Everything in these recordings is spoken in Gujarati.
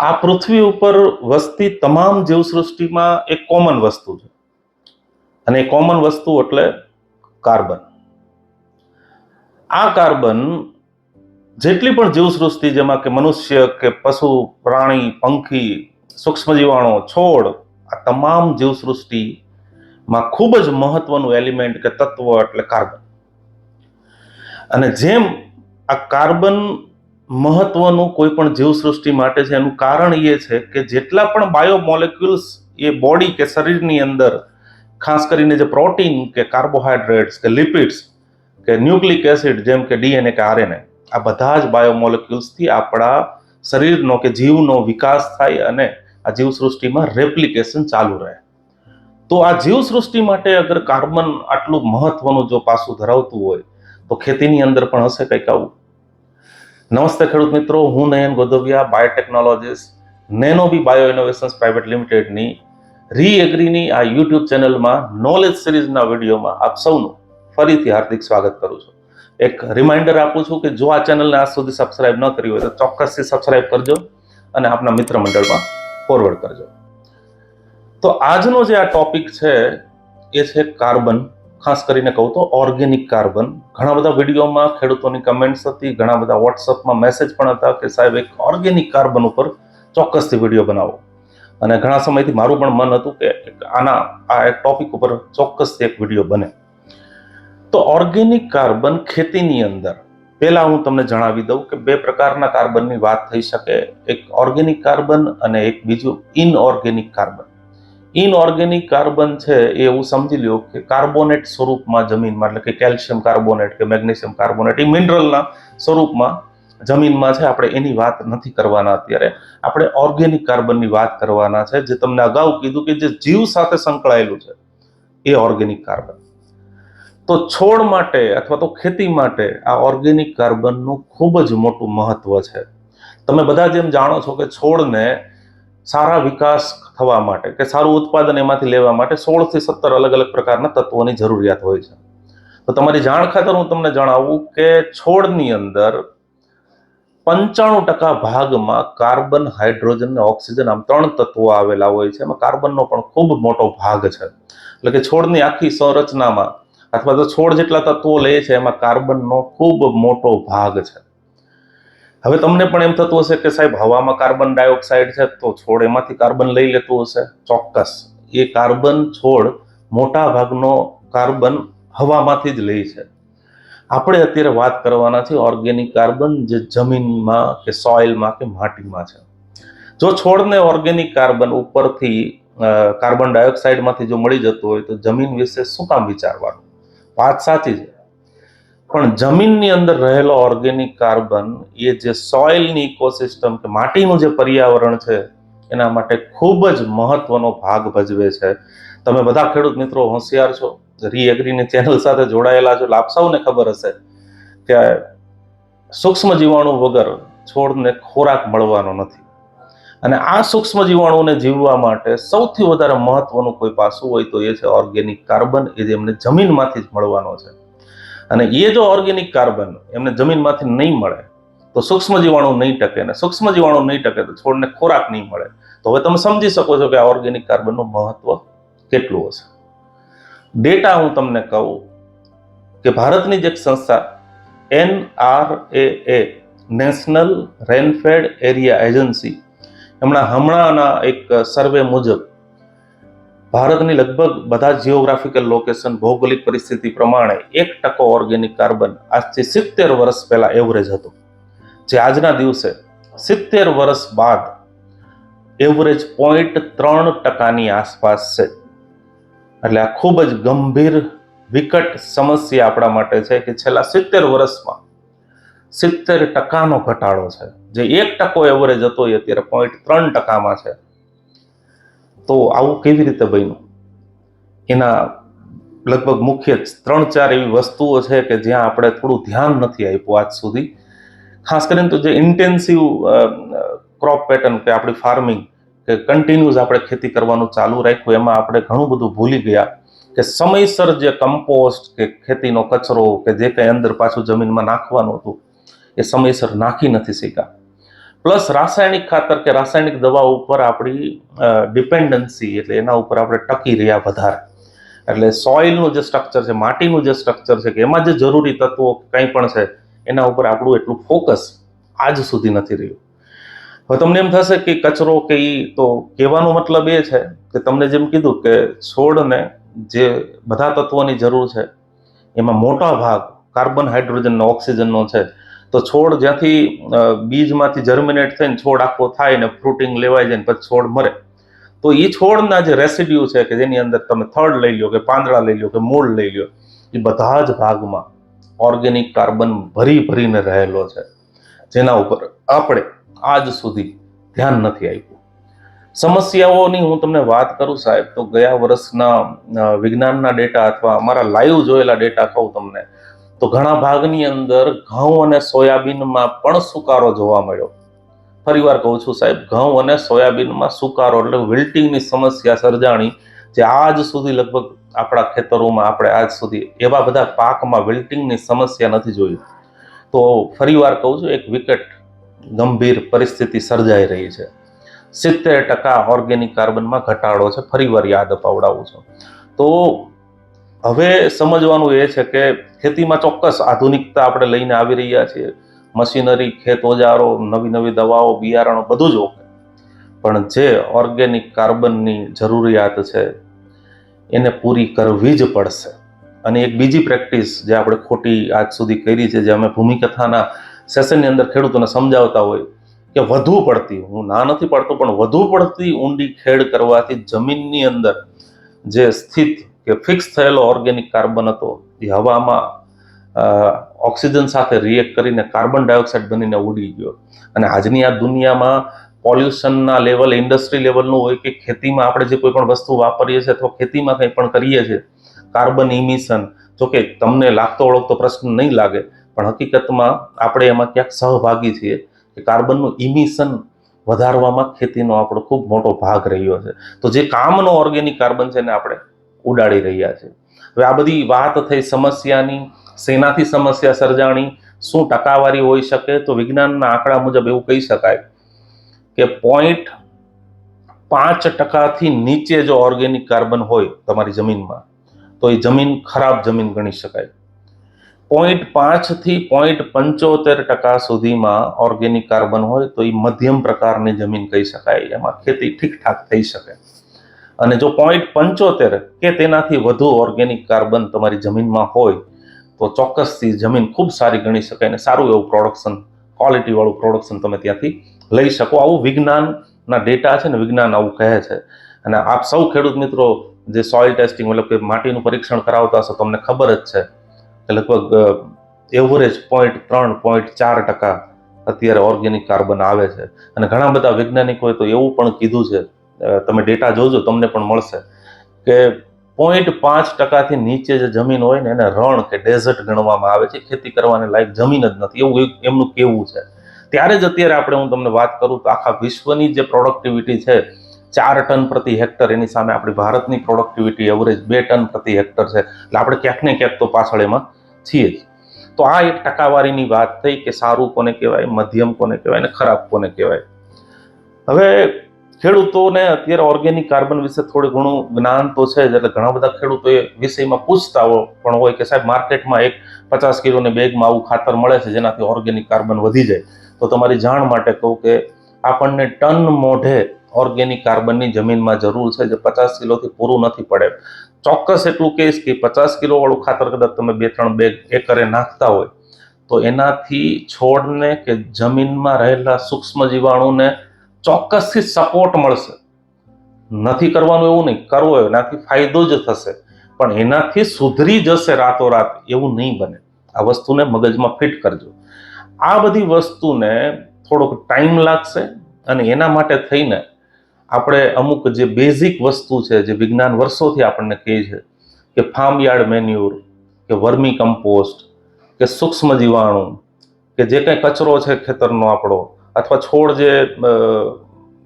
આ પૃથ્વી ઉપર વસતી તમામ જીવસૃષ્ટિમાં એક કોમન વસ્તુ છે. અને કોમન વસ્તુ એટલે કાર્બન. આ કાર્બન જેટલી પણ જીવસૃષ્ટિ જેમાં કે મનુષ્ય કે પશુ, પ્રાણી, પંખી સૂક્ષ્મ જીવાણો છોડ, આ તમામ જીવસૃષ્ટિમાં ખૂબ જ મહત્વનું એલિમેન્ટ કે તત્વ એટલે કાર્બન. અને જેમ આ કાર્બન મહત્વનું કોઈ પણ જીવસૃષ્ટિ માટે છે, એનું કારણ એ છે કે જેટલા પણ બાયોમોલેક્યુલ્સ એ બોડી કે શરીરની અંદર, ખાસ કરીને જે પ્રોટીન કે કાર્બોહાઈડ્રેટ્સ કે લિપિડ્સ કે ન્યુક્લિક એસિડ જેમ કે ડીએનએ કે આરએનએ આ બધા જ બાયોમોલેક્યુલ્સથી આપણા શરીરનો કે જીવનો વિકાસ થાય અને આ જીવસૃષ્ટિમાં રેપ્લિકેશન ચાલુ રહે. તો આ જીવસૃષ્ટિ માટે અગર કાર્બન આટલું મહત્વનું જો પાસું ધરાવતું હોય, તો ખેતીની અંદર પણ હશે કંઈક આવું? નમસ્તે ખેડૂત મિત્રો, હું Nayan Godhaviya biotechnologist Nanobee bio innovations private લિમિટેડની રી એગ્રીની આ યુટ્યુબ ચેનલમાં નોલેજ સિરીઝના વિડીયોમાં આપ સૌનું ફરીથી હાર્દિક સ્વાગત કરું છું. એક રિમાઇન્ડર આપું છું કે જો આ ચેનલને આજ સુધી સબસ્ક્રાઇબ ન કરી હોય તો ચોક્કસથી સબસ્ક્રાઇબ કરજો અને આપના મિત્ર મંડળમાં ફોરવર્ડ કરજો. તો આજનો જે આ ટોપિક છે, એ છે કાર્બન ખાસ કરીને કહું તો ઓર્ગેનિક કાર્બન. ઘણા બધા વિડીયોમાં ખેડૂતોની કમેન્ટ્સ હતી, ઘણા બધા વોટ્સઅપમાં મેસેજ પણ હતા કે સાહેબ એક ઓર્ગેનિક કાર્બન ઉપર ચોક્કસથી વીડિયો બનાવો. અને ઘણા સમયથી મારું પણ મન હતું કે આના, આ એક ટોપિક ઉપર ચોક્કસથી એક વીડિયો બને. તો ઓર્ગેનિક કાર્બન ખેતીની અંદર, પહેલાં હું તમને જણાવી દઉં કે બે પ્રકારના કાર્બનની વાત થઈ શકે. એક ઓર્ગેનિક કાર્બન અને એક બીજું ઇનઓર્ગેનિક કાર્બન. ઇનઓર્ગેનિક કાર્બન છે એ એવું સમજી લ્યો કે કાર્બોનેટ સ્વરૂપમાં જમીનમાં, એટલે કે કેલ્શિયમ કાર્બોનેટ કે મેગ્નેશિયમ કાર્બોનેટ એ મિનરલના સ્વરૂપમાં જમીનમાં છે. આપણે એની વાત નથી કરવાના અત્યારે. આપણે ઓર્ગેનિક કાર્બનની વાત કરવાના છે. જે તમને અગાઉ કીધું કે જે જીવ સાથે સંકળાયેલું છે, એ ઓર્ગેનિક કાર્બન તો છોડ માટે અથવા તો ખેતી માટે આ ઓર્ગેનિક કાર્બનનું ખૂબ જ મોટું મહત્વ છે. તમે બધા જેમ જાણો છો કે છોડને સારા વિકાસ થવા માટે કે સારું ઉત્પાદન એમાંથી લેવા માટે સોળથી સત્તર અલગ અલગ પ્રકારના તત્વોની જરૂરિયાત હોય છે. તો તમારી જાણ ખાતર હું તમને જણાવું કે છોડની અંદર પંચાણું ટકા ભાગમાં કાર્બન, હાઇડ્રોજન અને ઓક્સિજન આમ ત્રણ તત્વો આવેલા હોય છે. એમાં કાર્બનનો પણ ખૂબ મોટો ભાગ છે. એટલે કે છોડની આખી સંરચનામાં અથવા તો છોડ જેટલા તત્વો લે છે એમાં કાર્બનનો ખૂબ મોટો ભાગ છે. હવે તમને પણ એમ થતું હશે કે સાહેબ, હવામાં કાર્બન ડાયોક્સાઇડ છે તો છોડ એમાંથી કાર્બન લઈ લેતું હશે? ચોક્કસ. એ કાર્બન છોડ મોટા ભાગનો કાર્બન હવામાંથી જ લે છે. આપણે અત્યારે વાત કરવાના છે ઓર્ગેનિક કાર્બન જે જમીનમાં કે સોઇલમાં કે માટીમાં છે. જો છોડને ઓર્ગેનિક કાર્બન ઉપરથી કાર્બન ડાયોક્સાઇડમાંથી જો મળી જતું હોય તો જમીન વિશે શું કામ વિચારવાનું? વાત સાચી છે. પણ જમીનની અંદર રહેલો ઓર્ગેનિક કાર્બન એ જે સોઇલની ઇકોસિસ્ટમ કે માટીનું જે પર્યાવરણ છે, એના માટે ખૂબ જ મહત્વનો ભાગ ભજવે છે. તમે બધા ખેડૂત મિત્રો હોશિયાર છો રી એગ્રીની ચેનલ સાથે જોડાયેલા છો આપ સૌને ખબર હશે કે સૂક્ષ્મ જીવાણુ વગર છોડને ખોરાક મળવાનો નથી. અને આ સૂક્ષ્મ જીવાણુને જીવવા માટે સૌથી વધારે મહત્વનું કોઈ પાસું હોય તો એ છે ઓર્ગેનિક કાર્બન એ જે એમને જમીનમાંથી જ મળવાનો છે. અને એ જો ઓર્ગેનિક કાર્બન એમને જમીનમાંથી નહીં મળે, તો સૂક્ષ્મ જીવાણુ નહીં ટકે ને સૂક્ષ્મ જીવાણુ નહીં ટકે તો છોડને ખોરાક નહીં મળે. તો હવે તમે સમજી શકો છો કે આ ઓર્ગેનિક કાર્બનનું મહત્વ કેટલું હશે. ડેટા હું તમને કહું કે ભારતની જે સંસ્થા N R A A National Rainfed Area Agency એમના હમણાંના એક સર્વે મુજબ ભારતની લગભગ બધા જિયોગ્રાફિકલ લોકેશન ભૌગોલિક પરિસ્થિતિ પ્રમાણે એક ટકો ઓર્ગેનિક કાર્બન આજથી સિત્તેર વર્ષ પહેલાં એવરેજ હતો. જે આજના દિવસે સિત્તેર વર્ષ બાદ એવરેજ પોઈન્ટ ત્રણ ટકાની આસપાસ છે. એટલે આ ખૂબ જ ગંભીર, વિકટ સમસ્યા આપણા માટે છે કે છેલ્લા સિત્તેર વર્ષમાં સિત્તેર ટકાનો ઘટાડો છે. જે એક ટકો એવરેજ હતો એ અત્યારે પોઈન્ટ ત્રણ ટકામાં છે. તો આવું કેવી રીતે બન્યું? એના લગભગ મુખ્ય ત્રણ ચાર એવી વસ્તુઓ છે કે જ્યાં આપણે થોડું ધ્યાન નથી આપ્યું આજ સુધી. ખાસ કરીને તો જે ઇન્ટેન્સિવ ક્રોપ પેટર્ન કે આપણી ફાર્મિંગ કે કન્ટિન્યુઝ આપણે ખેતી કરવાનું ચાલુ રાખ્યું, એમાં આપણે ઘણું બધું ભૂલી ગયા કે સમયસર જે કમ્પોસ્ટ કે ખેતીનો કચરો કે જે કંઈ અંદર પાછું જમીનમાં નાખવાનું હતું, એ સમયસર નાખી નથી શક્યા. પ્લસ રાસાયણિક ખાતર કે રાસાયણિક દવા ઉપર આપણી ડિપેન્ડન્સી એટલે એના ઉપર આપણે ટકી રહ્યા વધારે. એટલે સોઇલનું જે સ્ટ્રક્ચર છે, માટીનું જે સ્ટ્રક્ચર છે, કે એમાં જે જરૂરી તત્વો કંઈ પણ છે, એના ઉપર આપણું એટલું ફોકસ આજ સુધી નથી રહ્યું. હવે તમને એમ થશે કે કચરો કે એ તો કહેવાનો મતલબ એ છે કે તમને જેમ કીધું કે છોડને જે બધા તત્વોની જરૂર છે, એમાં મોટા ભાગ કાર્બન, હાઇડ્રોજનનો, ઓક્સિજનનો છે તો છોડ જ્યાંથી બીજમાંથી જર્મિનેટ થઈને છોડ આખો થાય ને ફ્રૂટિંગ લેવાય જાય ને પછી છોડ મરે. તો એ છોડના જે રેસિડ્યુ છે કે જેની અંદર તમે થર્ડ લઈ લો કે પાંદડા લઈ લો કે મૂળ લઈ લો એ બધા જ ભાગમાં ઓર્ગેનિક કાર્બન ભરી ભરીને રહેલો છે. જેના ઉપર આપણે આજ સુધી ધ્યાન નથી આપ્યું. સમસ્યાઓની હું તમને વાત કરું સાહેબ, તો ગયા વર્ષના વિજ્ઞાનના ડેટા અથવા અમારા લાઈવ જોયેલા ડેટા કહું તમને. તો ઘણા ભાગની અંદર ઘઉં અને સોયાબીનમાં પણ સુકારો જોવા મળ્યો. ફરીવાર કહું છું સાહેબ, ઘઉં અને સોયાબીનમાં સુકારો એટલે વિલ્ટિંગની સમસ્યા સર્જાણી જે આજ સુધી લગભગ આપણા ખેતરોમાં આપણે આજ સુધી એવા બધા પાકમાં વિલ્ટિંગની સમસ્યા નથી જોઈ. તો ફરીવાર કહું છું, એક વિકટ ગંભીર પરિસ્થિતિ સર્જાઈ રહી છે. સિત્તેર ટકા ઓર્ગેનિક કાર્બનમાં ઘટાડો છે ફરીવાર યાદ અપાવડાવું છું. તો હવે સમજવાનું એ છે કે ખેતીમાં ચોક્કસ આધુનિકતા આપણે લઈને આવી રહ્યા છીએ. મશીનરી, ખેત ઓજારો, નવી નવી દવાઓ, બિયારણો બધું જ ઓકે. પણ જે ઓર્ગેનિક કાર્બનની જરૂરિયાત છે, એને પૂરી કરવી જ પડશે. અને એક બીજી પ્રેક્ટિસ જે આપણે ખોટી આજ સુધી કરી છે, જે અમે ભૂમિકથાના સેશનની અંદર ખેડૂતોને સમજાવતા હોય, કે વધુ પડતી, હું ના નથી પાડતો, પણ વધુ પડતી ઊંડી ખેડ કરવાથી જમીનની અંદર જે સ્થિત કે ફિક્સ થયેલો ઓર્ગેનિક કાર્બન હતો, એ હવામાં ઓક્સિજન સાથે રિએક્ટ કરીને કાર્બન ડાયોક્સાઇડ બનીને ઉડી ગયો. અને આજની આ દુનિયામાં પોલ્યુશનના લેવલ ઇન્ડસ્ટ્રી લેવલનું હોય કે ખેતીમાં આપણે જે કોઈ પણ વસ્તુ વાપરીએ છીએ અથવા ખેતીમાં કંઈ પણ કરીએ છીએ કાર્બન ઇમિશન જો કે તમને લાગતો ઓળખતો પ્રશ્ન નહીં લાગે, પણ હકીકતમાં આપણે એમાં ક્યાંક સહભાગી છીએ કે કાર્બનનું ઇમિશન વધારવામાં ખેતીનો આપણો ખૂબ મોટો ભાગ રહ્યો છે. તો જે કામનો ઓર્ગેનિક કાર્બન છે એને આપણે ઉડાડી રહ્યા છે. હવે આ બધી વાત થઈ સમસ્યાની શેનાથી સમસ્યા સર્જાણી, શું ટકાવારી હોઈ શકે, તો વિજ્ઞાનના આંકડા મુજબ એવું કહી શકાય કે પોઈન્ટ પાંચ ટકાથી નીચે જો ઓર્ગેનિક કાર્બન હોય તમારી જમીનમાં, તો એ જમીન ખરાબ જમીન ગણી શકાય. પોઈન્ટ પાંચથી પોઈન્ટ પંચોતેર ટકા સુધીમાં ઓર્ગેનિક કાર્બન હોય તો એ મધ્યમ પ્રકારની જમીન કહી શકાય. એમાં ખેતી ઠીકઠાક થઈ શકે. અને જો પોઈન્ટ પંચોતેર કે તેનાથી વધુ ઓર્ગેનિક કાર્બન તમારી જમીનમાં હોય, તો ચોક્કસથી જમીન ખૂબ સારી ગણી શકાય અને સારું એવું પ્રોડક્શન ક્વોલિટીવાળું પ્રોડક્શન તમે ત્યાંથી લઈ શકો. આવું વિજ્ઞાનના ડેટા છે ને વિજ્ઞાન આવું કહે છે. અને આપ સૌ ખેડૂત મિત્રો જે સોઇલ ટેસ્ટિંગ મતલબ કે માટીનું પરીક્ષણ કરાવતા હશો, તમને ખબર જ છે કે લગભગ એવરેજ પોઈન્ટ ત્રણ પોઈન્ટ ચાર ટકા અત્યારે ઓર્ગેનિક કાર્બન આવે છે. અને ઘણા બધા વૈજ્ઞાનિકોએ તો એવું પણ કીધું છે તમે ડેટા જોજો, તમને પણ મળશે. કે પોઈન્ટ પાંચ ટકાથી નીચે જે જમીન હોય ને, એને રણ કે ડેઝર્ટ ગણવામાં આવે છે ખેતી કરવાને લાયક જમીન જ નથી. એવું એમનું કેવું છે. ત્યારે જ અત્યારે આપણે, હું તમને વાત કરું તો આખા વિશ્વની જે પ્રોડક્ટિવિટી છે, ચાર ટન પ્રતિ હેક્ટર, એની સામે આપણી ભારતની પ્રોડક્ટિવિટી એવરેજ બે ટન પ્રતિ હેક્ટર છે. એટલે આપણે ક્યાંક ને ક્યાંક તો પાછળ એમાં છીએ જ. તો આ એક ટકાવારીની વાત થઈ કે સારું કોને કહેવાય, મધ્યમ કોને કહેવાય ને ખરાબ કોને કહેવાય. હવે ખેડૂતોને અત્યારે ઓર્ગેનિક કાર્બન વિશે થોડું ઘણું જ્ઞાન તો છે જ, એટલે ઘણા બધા ખેડૂતો એ વિષયમાં પૂછતા પણ હોય કે સાહેબ માર્કેટમાં એક પચાસ કિલોની બેગમાં આવું ખાતર મળે છે, જેનાથી ઓર્ગેનિક કાર્બન વધી જાય. તો તમારી જાણ માટે કહું કે આપણને ટન મોઢે ઓર્ગેનિક કાર્બનની જમીનમાં જરૂર છે, જે પચાસ કિલોથી પૂરું નથી પડે. ચોક્કસ એટલું કહીશ કે પચાસ કિલોવાળું ખાતર કદાચ તમે બે ત્રણ બેગ એકરે નાખતા હોય, તો એનાથી છોડને કે જમીનમાં રહેલા સૂક્ષ્મ જીવાણુને ચોક્કસથી સપોર્ટ મળશે. નથી કરવાનું એવું નહીં, કરવો એનાથી ફાયદો જ થશે. પણ એનાથી સુધરી જશે રાતોરાત એવું નહીં બને. આ વસ્તુને મગજમાં ફિટ કરજો. આ બધી વસ્તુને થોડોક ટાઈમ લાગશે અને એના માટે થઈને આપણે અમુક જે બેઝિક વસ્તુ છે, જે વિજ્ઞાન વર્ષોથી આપણને કહે છે કે ફાર્મ યાર્ડ મેન્યુર કે વર્મી કમ્પોસ્ટ કે સૂક્ષ્મ જીવાણુ કે જે કંઈ કચરો છે ખેતરનો આપણો અથવા છોડ જે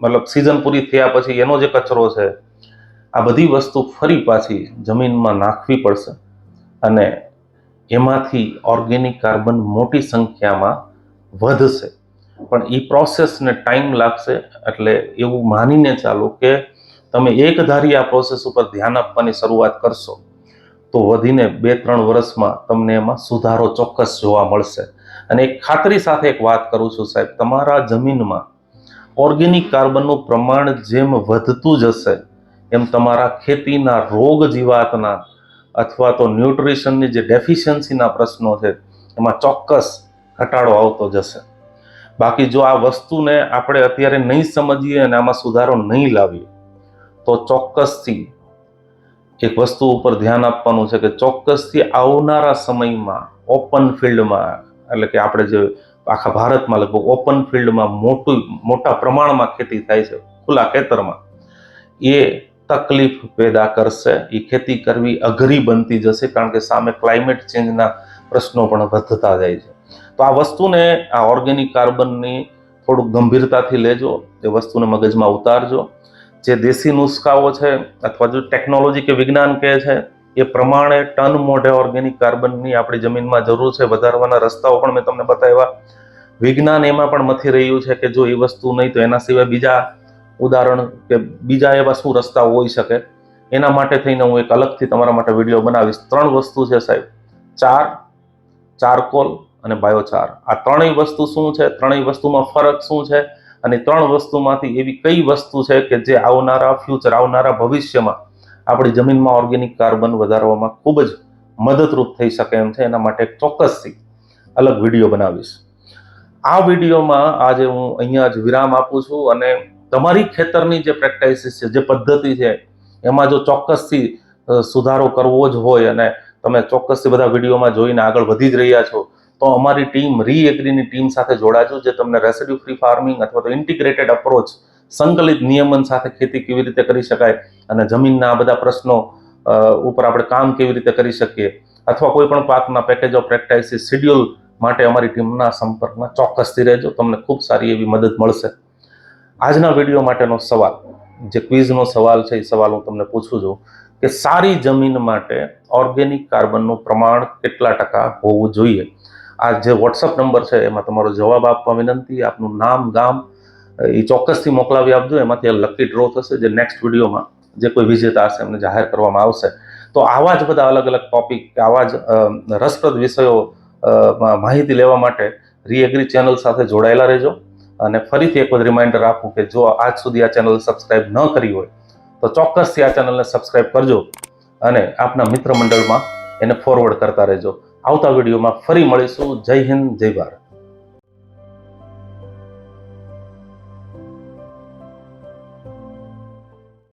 મતલબ સિઝન પૂરી થયા પછી એનો જે કચરો છે, આ બધી વસ્તુ ફરી પાછી જમીનમાં નાખવી પડશે. અને એમાંથી ઓર્ગેનિક કાર્બન મોટી સંખ્યામાં વધશે. પણ એ પ્રોસેસને ટાઈમ લાગશે એટલે એવું માનીને ચાલો કે તમે એક ધારી આ પ્રોસેસ ઉપર ધ્યાન આપવાની શરૂઆત કરશો, તો વધીને બે ત્રણ વર્ષમાં તમને એમાં સુધારો ચોક્કસ જોવા મળશે. અને એક ખાતરી સાથે એક વાત કરું છું સાહેબ, તમારા જમીનમાં ઓર્ગેનિક કાર્બનનું પ્રમાણ જેમ વધતું જશે એમ તમારા ખેતીના રોગ જીવાતના અથવા તો ન્યુટ્રિશનની જે ડેફિશિયન્સીના પ્રશ્નો છે, એમાં ચોક્કસ ઘટાડો આવતો જશે બાકી જો આ વસ્તુને આપણે અત્યારે નહીં સમજીએ અને આમાં સુધારો નહીં લાવીએ, તો ચોક્કસથી એક વસ્તુ ઉપર ધ્યાન આપવાનું છે કે ચોક્કસથી આવનારા સમયમાં ઓપન ફિલ્ડમાં એટલે કે આપણે જે આખા ભારતમાં લગભગ ઓપન ફિલ્ડમાં મોટું, મોટા પ્રમાણમાં ખેતી થાય છે, ખુલ્લા ખેતરમાં, એ તકલીફ પેદા કરશે, એ ખેતી કરવી અઘરી બનતી જશે, કારણ કે સામે ક્લાઇમેટ ચેન્જના પ્રશ્નો પણ વધતા જાય છે. તો આ વસ્તુને, આ ઓર્ગેનિક કાર્બનની થોડુંક ગંભીરતાથી લેજો, એ વસ્તુને મગજમાં ઉતારજો. જે દેશી નુસ્ખાઓ છે, અથવા જો ટેકનોલોજી કે વિજ્ઞાન કહે છે એ પ્રમાણે ટન મોઢે ઓર્ગેનિક કાર્બનની આપણી જમીનમાં જરૂર છે. વધારવાના રસ્તાઓ પણ મેં તમને બતાવ્યા. વિજ્ઞાન એમાં પણ મથી રહ્યું છે કે જો એ વસ્તુ નહીં તો એના સિવાય બીજા ઉદાહરણ કે બીજા એવા શું રસ્તાઓ હોઈ શકે? એના માટે થઈને હું એક અલગથી તમારા માટે વીડિયો બનાવીશ. ત્રણ વસ્તુ છે સાહેબ. ચાર, ચારકોલ અને બાયોચાર. આ ત્રણેય વસ્તુ શું છે? ત્રણેય વસ્તુમાં ફરક શું છે? અને ત્રણ વસ્તુમાંથી એવી કઈ વસ્તુ છે કે જે આવનારા ફ્યુચર આવનારા ભવિષ્યમાં આપણી જમીનમાં ઓર્ગેનિક કાર્બન વધારવામાં ખૂબ જ મદદરૂપ થઈ શકે એમ છે, એના માટે ચોક્કસથી અલગ વીડિયો બનાવીશ. આ વિડીયોમાં આજે હું અહીંયા જ વિરામ આપું છું અને તમારી ખેતરની જે પ્રેક્ટિસિસ છે, જે પદ્ધતિ છે, એમાં જો ચોક્કસથી સુધારો કરવો જ હોય અને તમે ચોક્કસથી બધા વિડીયોમાં જોઈને આગળ વધી જ રહ્યા છો, તો અમારી ટીમ રી એગ્રીની ટીમ સાથે જોડાજો, જે તમને રેસિડ્યુ ફ્રી ફાર્મિંગ અથવા તો ઇન્ટિગ્રેટેડ અપ્રોચ સંકલિત નિયમન સાથે ખેતી કેવી રીતે કરી શકાય અને જમીનના આ બધા પ્રશ્નો ઉપર આપણે કામ કેવી રીતે કરી શકીએ અથવા કોઈ પણ પાકના પેકેજ ઓફ પ્રેક્ટાઇસિસ શિડ્યુલ માટે અમારી ટીમના સંપર્કમાં ચોક્કસથી રહેજો. તમને ખૂબ સારી એવી મદદ મળશે. આજના વીડિયો માટેનો સવાલ, જે ક્વિઝનો સવાલ છે, એ સવાલ હું તમને પૂછું છું કે સારી જમીન માટે ઓર્ગેનિક કાર્બનનું પ્રમાણ કેટલા ટકા હોવું જોઈએ? આ જે વોટ્સઅપ નંબર છે, એમાં તમારો જવાબ આપવા વિનંતી, આપનું નામ, ગામ એ ચોક્કસથી મોકલાવી આપજો. એમાંથી લકી ડ્રો થશે જે નેક્સ્ટ વિડીયોમાં જે કોઈ વિજેતા હશે એમને જાહેર કરવામાં આવશે. તો આવા જ બધા અલગ અલગ ટોપિક આવા જ રસપ્રદ વિષયો માહિતી લેવા માટે રીએગ્રી ચેનલ સાથે જોડાયેલા રહેજો. અને ફરીથી એક વખત રિમાઇન્ડર આપું કે જો આજ સુધી આ ચેનલ સબસ્ક્રાઇબ ન કરી હોય, તો ચોક્કસથી આ ચેનલને સબસ્ક્રાઇબ કરજો અને આપના મિત્ર મંડળમાં એને ફોરવર્ડ કરતા રહેજો. આવતા વિડીયોમાં ફરી મળીશું. જય હિન્દ, જય ભારત.